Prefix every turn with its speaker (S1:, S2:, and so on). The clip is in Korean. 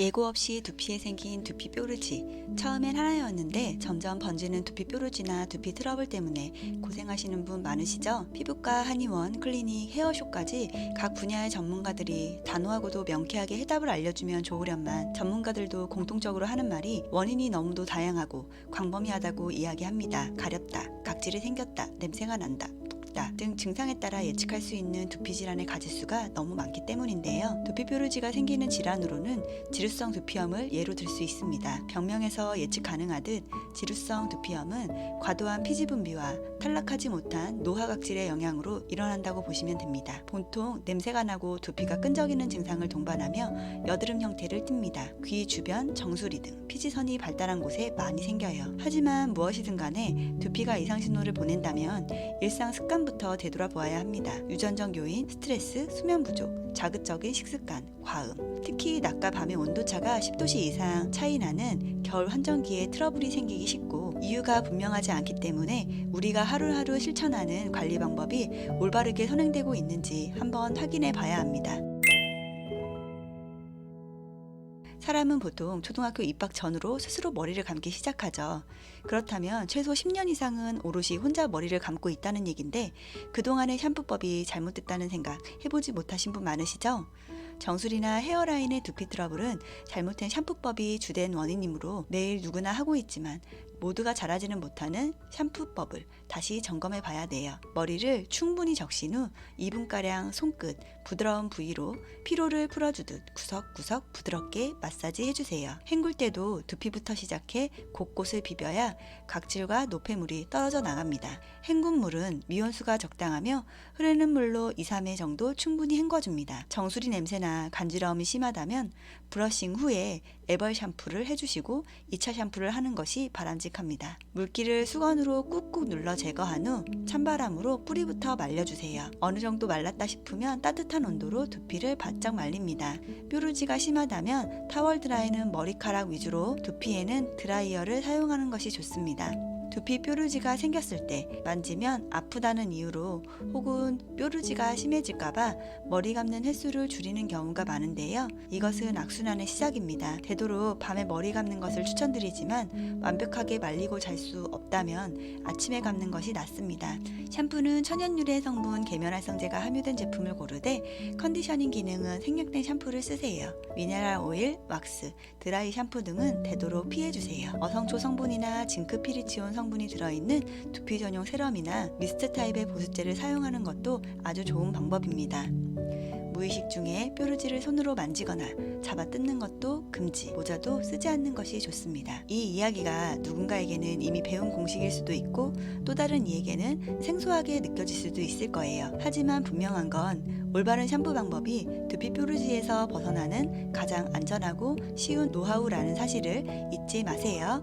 S1: 예고 없이 두피에 생긴 두피 뾰루지. 처음엔 하나였는데 점점 번지는 두피 뾰루지나 두피 트러블 때문에 고생하시는 분 많으시죠? 피부과, 한의원, 클리닉, 헤어숍까지 각 분야의 전문가들이 단호하고도 명쾌하게 해답을 알려주면 좋으련만 전문가들도 공통적으로 하는 말이 원인이 너무도 다양하고 광범위하다고 이야기합니다. 가렵다, 각질이 생겼다, 냄새가 난다. 붓다 등 증상에 따라 예측할 수 있는 두피 질환의 가지수가 너무 많기 때문인데요. 두피 뾰루지가 생기는 질환으로는 지루성 두피염을 예로 들 수 있습니다. 병명에서 예측 가능하듯 지루성 두피염은 과도한 피지 분비와 탈락하지 못한 노화각질의 영향으로 일어난다고 보시면 됩니다. 보통 냄새가 나고 두피가 끈적이는 증상을 동반하며 여드름 형태를 띱니다. 귀 주변, 정수리 등 피지선이 발달한 곳에 많이 생겨요. 하지만 무엇이든 간에 두피가 이상 신호를 보낸다면 일상 습관 부터 되돌아보아야 합니다. 유전적 요인, 스트레스, 수면 부족, 자극적인 식습관, 과음, 특히 낮과 밤의 온도차가 10도씨 이상 차이 나는 겨울 환절기에 트러블이 생기기 쉽고 이유가 분명하지 않기 때문에 우리가 하루하루 실천하는 관리 방법이 올바르게 선행되고 있는지 한번 확인해 봐야 합니다. 사람은 보통 초등학교 입학 전으로 스스로 머리를 감기 시작하죠. 그렇다면 최소 10년 이상은 오롯이 혼자 머리를 감고 있다는 얘긴데 그동안의 샴푸법이 잘못됐다는 생각 해보지 못하신 분 많으시죠? 정수리나 헤어라인의 두피 트러블은 잘못된 샴푸법이 주된 원인이므로 매일 누구나 하고 있지만 모두가 잘하지는 못하는 샴푸법을 다시 점검해 봐야 돼요. 머리를 충분히 적신 후 2분가량 손끝, 부드러운 부위로 피로를 풀어주듯 구석구석 부드럽게 마사지 해주세요. 헹굴 때도 두피부터 시작해 곳곳을 비벼야 각질과 노폐물이 떨어져 나갑니다. 헹군 물은 미온수가 적당하며 흐르는 물로 2, 3회 정도 충분히 헹궈줍니다. 정수리 냄새나 간지러움이 심하다면 브러싱 후에 애벌 샴푸를 해주시고 2차 샴푸를 하는 것이 바람 직합니다. 물기를 수건으로 꾹꾹 눌러 제거한 후 찬바람으로 뿌리부터 말려주세요. 어느 정도 말랐다 싶으면 따뜻한 온도로 두피를 바짝 말립니다. 뾰루지가 심하다면 타월 드라이는 머리카락 위주로 두피에는 드라이어를 사용하는 것이 좋습니다. 두피 뾰루지가 생겼을 때 만지면 아프다는 이유로 혹은 뾰루지가 심해질까봐 머리 감는 횟수를 줄이는 경우가 많은데요. 이것은 악순환의 시작입니다. 되도록 밤에 머리 감는 것을 추천드리지만 완벽하게 말리고 잘 수 없다면 아침에 감는 것이 낫습니다. 샴푸는 천연유래 성분 계면활성제가 함유된 제품을 고르되 컨디셔닝 기능은 생략된 샴푸를 쓰세요. 미네랄 오일, 왁스, 드라이 샴푸 등은 되도록 피해주세요. 어성초 성분이나 징크 피리치온 성분이 들어있는 두피 전용 세럼이나 미스트 타입의 보습제를 사용하는 것도 아주 좋은 방법입니다. 무의식 중에 뾰루지를 손으로 만지거나 잡아 뜯는 것도 금지, 모자도 쓰지 않는 것이 좋습니다. 이 이야기가 누군가에게는 이미 배운 공식일 수도 있고 또 다른 이에게는 생소하게 느껴질 수도 있을 거예요. 하지만 분명한 건 올바른 샴푸 방법이 두피 뾰루지에서 벗어나는 가장 안전하고 쉬운 노하우라는 사실을 잊지 마세요.